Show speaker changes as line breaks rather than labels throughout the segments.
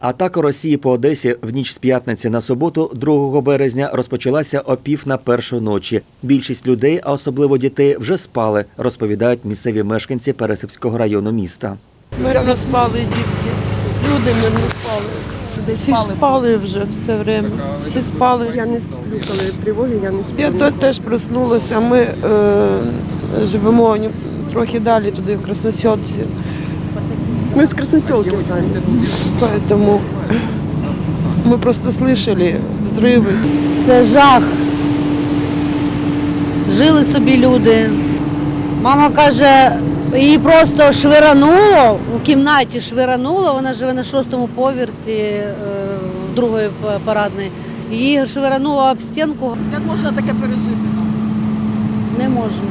Атака Росії по Одесі в ніч з п'ятниці на суботу, 2 березня, розпочалася о пів на першу ночі. Більшість людей, а особливо дітей, вже спали, розповідають місцеві мешканці Пересипського району міста.
Мирно спали дітки. Люди мирно спали. Всі ж спали вже все время. Всі спали.
Я не сплю, коли тривоги, я не сплю.
Я то теж проснулася. Ми е, живемо трохи далі туди, в Красносьонці.
Ми з Красносілки самі.
Поэтому ми просто слышали взриви.
Це жах. Жили собі люди. Мама каже, її просто швирануло, у кімнаті швирануло, вона живе на шостому поверсі е, другої парадної. Її швирануло об стінку.
Як можна таке пережити?
Не можна.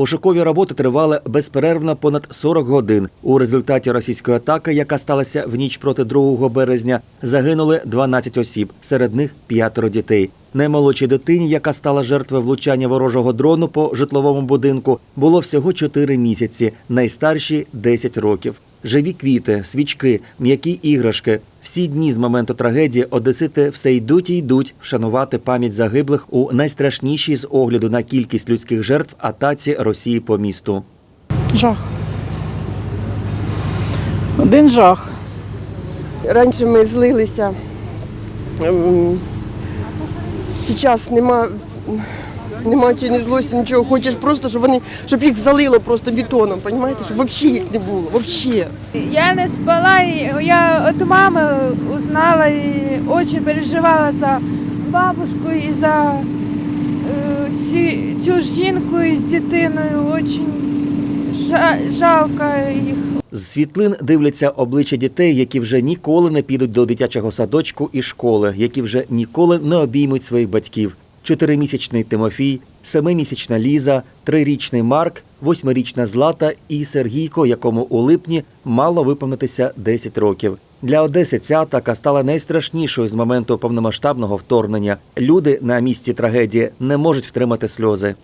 Пошукові роботи тривали безперервно понад 40 годин. У результаті російської атаки, яка сталася в ніч проти 2 березня, загинули 12 осіб, серед них п'ятеро дітей. Наймолодшій дитині, яка стала жертвою влучання ворожого дрону по житловому будинку, було всього 4 місяці, найстаршій 10 років. Живі квіти, свічки, м'які іграшки. Всі дні з моменту трагедії одесити все йдуть і йдуть вшанувати пам'ять загиблих у найстрашнішій з огляду на кількість людських жертв атаці Росії по місту.
Жах. Один жах.
Раніше ми злилися. Зараз нема, нема цієї злості, нічого. Хочеш просто, щоб вони, щоб їх залило просто бетоном, розумієте? Щоб взагалі їх не було. Взагалі.
Я не спала, и я от мамы узнала и очень переживала за бабушку і за е, ці, цю жінку із дитиною. Очень жа- жалко їх.
З світлин дивляться обличчя дітей, які вже ніколи не підуть до дитячого садочку і школи, які вже ніколи не обіймуть своїх батьків. Чотиримісячний Тимофій, семимісячна Ліза, трирічний Марк, восьмирічна Злата і Сергійко, якому у липні мало виповнитися 10 років. Для Одеси ця атака стала найстрашнішою з моменту повномасштабного вторгнення. Люди на місці трагедії не можуть втримати сльози.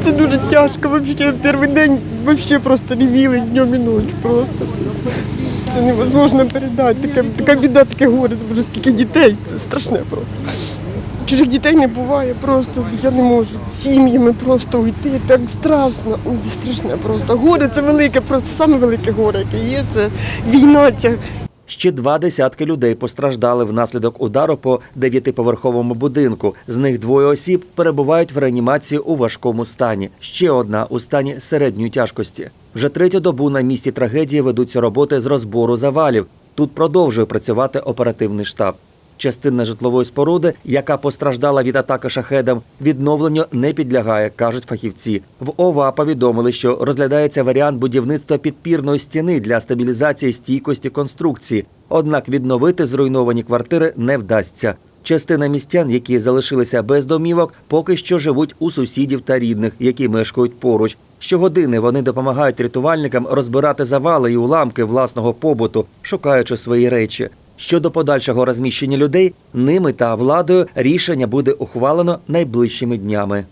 Це дуже тяжко. Взагалі, перший день взагалі просто ревіли днем і ночі. Просто це невозможно передати. Така, така біда, таке горе. Боже, скільки дітей. Це страшне просто. Чужих дітей не буває просто, я не можу. Сім'ями просто уйти, так страшно. Ой, Це страшне просто. Горе це велике, просто саме велике горе, яке є. Це війна ця.
Ще два десятки людей постраждали внаслідок удару по дев'ятиповерховому будинку. З них двоє осіб перебувають в реанімації у важкому стані. Ще одна у стані середньої тяжкості. Вже третю добу на місці трагедії ведуться роботи з розбору завалів. Тут продовжує працювати оперативний штаб. Частина житлової споруди, яка постраждала від атаки шахедом, відновленню не підлягає, кажуть фахівці. В ОВА повідомили, що розглядається варіант будівництва підпірної стіни для стабілізації стійкості конструкції. Однак відновити зруйновані квартири не вдасться. Частина містян, які залишилися без домівок, поки що живуть у сусідів та рідних, які мешкають поруч. Щогодини вони допомагають рятувальникам розбирати завали і уламки власного побуту, шукаючи свої речі. Щодо подальшого розміщення людей, ними та владою рішення буде ухвалено найближчими днями.